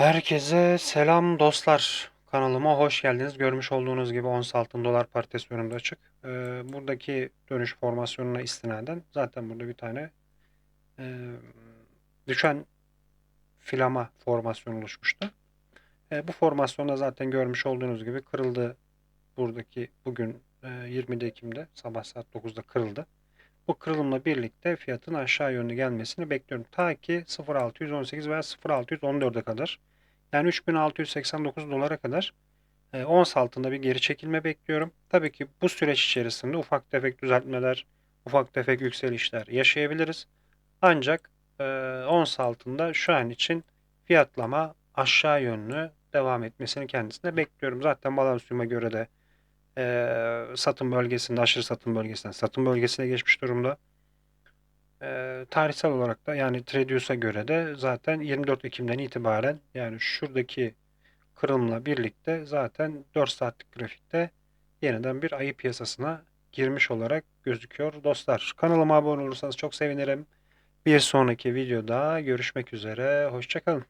Herkese selam dostlar. Kanalıma hoş geldiniz. Görmüş olduğunuz gibi ons altın dolar paritesi önümde açık. Ee, buradaki dönüş formasyonuna istinaden zaten burada bir tane e, düşen filama formasyon oluşmuştu. E, bu formasyonda zaten görmüş olduğunuz gibi kırıldı. Buradaki bugün e, 20 Ekim'de sabah saat 9'da kırıldı. Bu kırılımla birlikte fiyatın aşağı yönlü gelmesini bekliyorum. Ta ki 0.618 veya 0.614'e kadar. Yani 3689 dolara kadar e, ons altında bir geri çekilme bekliyorum. Tabii ki bu süreç içerisinde ufak tefek düzeltmeler, ufak tefek yükselişler yaşayabiliriz. Ancak e, ons altında şu an için fiyatlama aşağı yönlü devam etmesini kendisine bekliyorum. Zaten balansiyuma göre de e, satım bölgesinde, aşırı satım bölgesinden satım bölgesine geçmiş durumda. E, tarihsel olarak da yani Tredius'a göre de zaten 24 Ekim'den itibaren yani şuradaki kırılımla birlikte zaten 4 saatlik grafikte yeniden bir ayı piyasasına girmiş olarak gözüküyor dostlar. Kanalıma abone olursanız çok sevinirim. Bir sonraki videoda görüşmek üzere. Hoşçakalın.